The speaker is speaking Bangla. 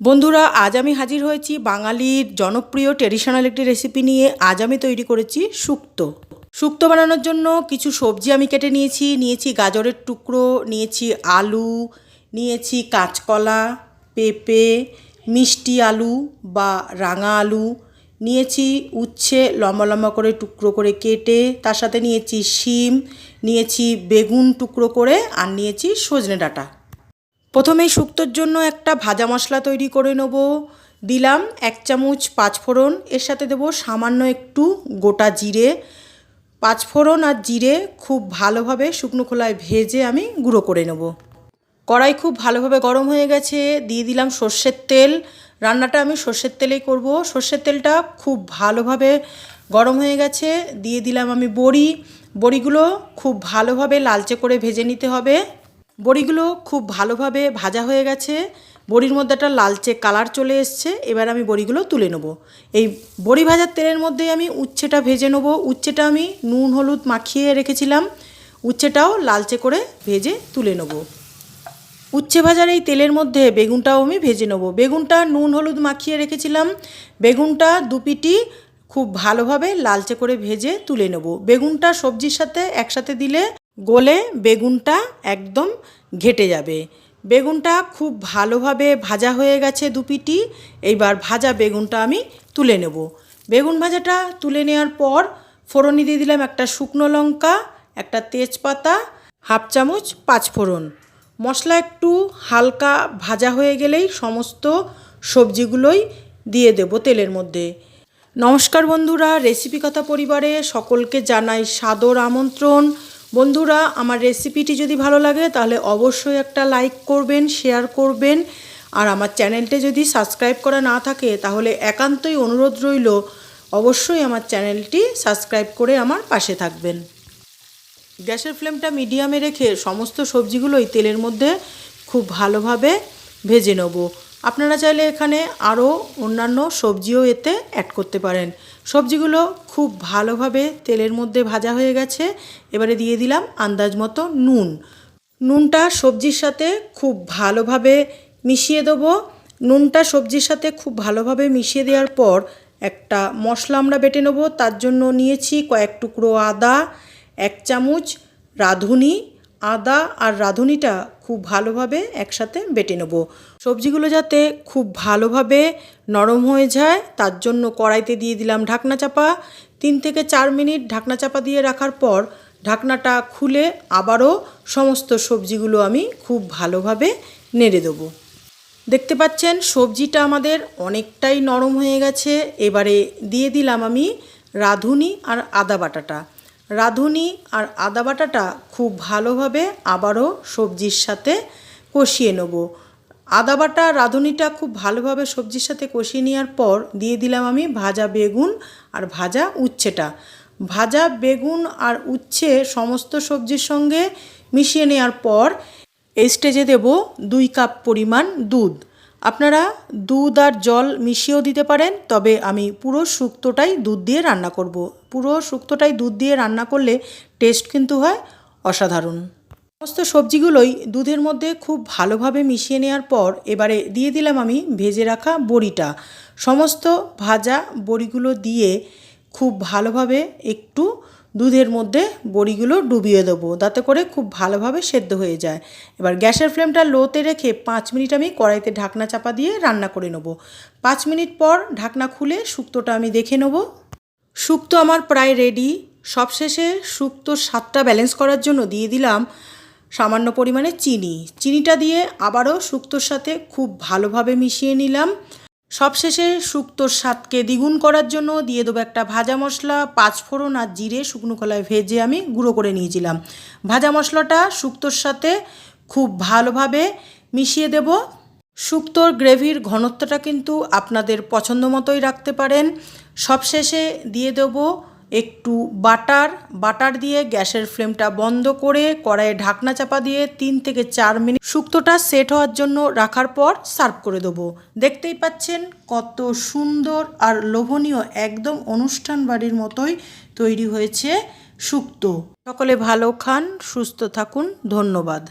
বন্ধুরা, আজ আমি হাজির হয়েছি বাঙালির জনপ্রিয় ট্রেডিশনাল একটি রেসিপি নিয়ে। আজ আমি তৈরি করেছি শুক্তো। শুক্তো বানানোর জন্য কিছু সবজি আমি কেটে নিয়েছি। নিয়েছি গাজরের টুকরো, নিয়েছি আলু, নিয়েছি কাঁচকলা, পেঁপে, মিষ্টি আলু বা রাঙা আলু, নিয়েছি উচ্ছে লম্বা লম্বা করে টুকরো করে কেটে, তার সাথে নিয়েছি শিম, নিয়েছি বেগুন টুকরো করে, আর নিয়েছি সজনে ডাঁটা। প্রথমেই শুক্তোর জন্য একটা ভাজা মশলা তৈরি করে নেব। দিলাম এক চামচ পাঁচফোড়ন এর সাথে দেবো সামান্য একটু গোটা জিরে। পাঁচফোড়ন আর জিরে খুব ভালোভাবে শুকনো খোলায় ভেজে আমি গুঁড়ো করে নেব। কড়াই খুব ভালোভাবে গরম হয়ে গেছে। দিয়ে দিলাম সর্ষের তেল। রান্নাটা আমি সর্ষের তেলেই করব। সর্ষের তেলটা খুব ভালোভাবে গরম হয়ে গেছে। দিয়ে দিলাম আমি বড়ি। বড়িগুলো খুব ভালোভাবে লালচে করে ভেজে নিতে হবে। বড়িগুলো খুব ভালোভাবে ভাজা হয়ে গেছে। বড়ির মধ্যে একটা লালচে কালার চলে এসছে। এবার আমি বড়িগুলো তুলে নেব। এই বড়ি ভাজার তেলের মধ্যে আমি উচ্ছেটা ভেজে নেব। উচ্ছেটা আমি নুন, হলুদ মাখিয়ে রেখেছিলাম। উচ্ছেটাও লালচে করে ভেজে তুলে নেব। উচ্ছে ভাজার এই তেলের মধ্যে বেগুনটাও আমি ভেজে নেব। বেগুনটা নুন, হলুদ মাখিয়ে রেখেছিলাম। বেগুনটা দুপিটি খুব ভালোভাবে লালচে করে ভেজে তুলে নেব। বেগুনটা সবজির সাথে একসাথে দিলে গলে বেগুনটা একদম ঘেটে যাবে। বেগুনটা খুব ভালোভাবে ভাজা হয়ে গেছে দুপিটি। এইবার ভাজা বেগুনটা আমি তুলে নেব। বেগুন ভাজাটা তুলে নেওয়ার পর ফোড়নি দিয়ে দিলাম একটা শুকনো লঙ্কা, একটা তেজপাতা, হাফ চামচ পাঁচফোড়ন মশলা একটু হালকা ভাজা হয়ে গেলেই সমস্ত সবজিগুলোই দিয়ে দেবো তেলের মধ্যে। নমস্কার বন্ধুরা, রেসিপি কথা পরিবারে সকলকে জানাই সাদর আমন্ত্রণ। বন্ধুরা, আমার রেসিপিটি যদি ভালো লাগে, তাহলে অবশ্যই একটা লাইক করবেন শেয়ার করবেন। আর আমার চ্যানেলটি যদি সাবস্ক্রাইব করা না থাকে, তাহলে একান্তই অনুরোধ রইল, অবশ্যই আমার চ্যানেলটি সাবস্ক্রাইব করে আমার পাশে থাকবেন। গ্যাসের ফ্লেমটা মিডিয়ামে রেখে সমস্ত সবজিগুলোই তেলের মধ্যে খুব ভালোভাবে ভেজে নেব। আপনারা চাইলে এখানে আরও অন্যান্য সবজিও এতে অ্যাড করতে পারেন। সবজিগুলো খুব ভালোভাবে তেলের মধ্যে ভাজা হয়ে গেছে। এবারে দিয়ে দিলাম আন্দাজ মতো নুন। নুনটা সবজির সাথে খুব ভালোভাবে মিশিয়ে দেবো। নুনটা সবজির সাথে খুব ভালোভাবে মিশিয়ে দেওয়ার পর একটা মশলা আমরা বেটে নেব। তার জন্য নিয়েছি কয়েক টুকরো আদা, এক চামচ রাঁধুনি আদা আর রাঁধুনিটা খুব ভালোভাবে একসাথে বেটে নেব। সবজিগুলো যাতে খুব ভালোভাবে নরম হয়ে যায়, তার জন্য কড়াইতে দিয়ে দিলাম ঢাকনা চাপা। তিন থেকে চার মিনিট ঢাকনা চাপা দিয়ে রাখার পর ঢাকনাটা খুলে আবারও সমস্ত সবজিগুলো আমি খুব ভালোভাবে নেড়ে দেবো। দেখতে পাচ্ছেন, সবজিটা আমাদের অনেকটাই নরম হয়ে গেছে। এবারে দিয়ে দিলাম আমি রাঁধুনি আর আদা বাটাটা। রাঁধুনি আর আদা বাটাটা খুব ভালোভাবে আবারও সবজির সাথে কষিয়ে নেব। আদা বাটা রাঁধুনিটা খুব ভালোভাবে সবজির সাথে কষিয়ে নেওয়ার পর দিয়ে দিলাম আমি ভাজা বেগুন আর ভাজা উচ্ছেটা। ভাজা বেগুন আর উচ্ছে সমস্ত সবজির সঙ্গে মিশিয়ে নেওয়ার পর এই স্টেজে দেব দুই কাপ পরিমাণ দুধ। আপনারা দুধ আর জল মিশিয়েও দিতে পারেন, তবে আমি পুরো শুক্তোটাই দুধ দিয়ে রান্না করব। পুরো শুক্তোটাই দুধ দিয়ে রান্না করলে টেস্ট কিন্তু হয় অসাধারণ সমস্ত সবজিগুলোই দুধের মধ্যে খুব ভালোভাবে মিশিয়ে নেওয়ার পর এবারে দিয়ে দিলাম আমি ভেজে রাখা বড়িটা সমস্ত ভাজা বড়িগুলো দিয়ে খুব ভালোভাবে একটু দুধের মধ্যে বড়িগুলো ডুবিয়ে দেবো। তাতে করে খুব ভালোভাবে সেদ্ধ হয়ে যায়। এবার গ্যাসের ফ্লেমটা লোতে রেখে পাঁচ মিনিট আমি কড়াইতে ঢাকনা চাপা দিয়ে রান্না করে নেব। পাঁচ মিনিট পর ঢাকনা খুলে শুক্তোটা আমি দেখে নেব। শুক্তো আমার প্রায় রেডি। সবশেষে শুক্তোর স্বাদটা ব্যালেন্স করার জন্য দিয়ে দিলাম সামান্য পরিমাণে চিনি। চিনিটা দিয়ে আবারও শুক্তোর সাথে খুব ভালোভাবে মিশিয়ে নিলাম। সবশেষে শুক্তোর স্বাদকে দ্বিগুণ করার জন্য দিয়ে দেবো একটা ভাজা মশলা পাঁচফোড়ন আর জিরে, শুকনো কলায় ভেজে আমি গুঁড়ো করে নিয়েছিলাম। ভাজা মশলাটা শুক্তোর সাথে খুব ভালোভাবে মিশিয়ে দেব। শুক্তোর গ্রেভির ঘনত্বটা কিন্তু আপনাদের পছন্দ মতোই রাখতে পারেন। সবশেষে দিয়ে দেবো একটু বাটার বাটার দিয়ে গ্যাসের ফ্লেমটা বন্ধ করে কড়াইয়ে ঢাকনা চাপা দিয়ে তিন থেকে চার মিনিট শুক্তোটা সেট হওয়ার জন্য রাখার পর সার্ভ করে দেবো। দেখতেই পাচ্ছেন কত সুন্দর আর লোভনীয় একদম অনুষ্ঠান বাড়ির মতোই তৈরি হয়েছে শুক্তো। সকলে ভালো খান, সুস্থ থাকুন, ধন্যবাদ।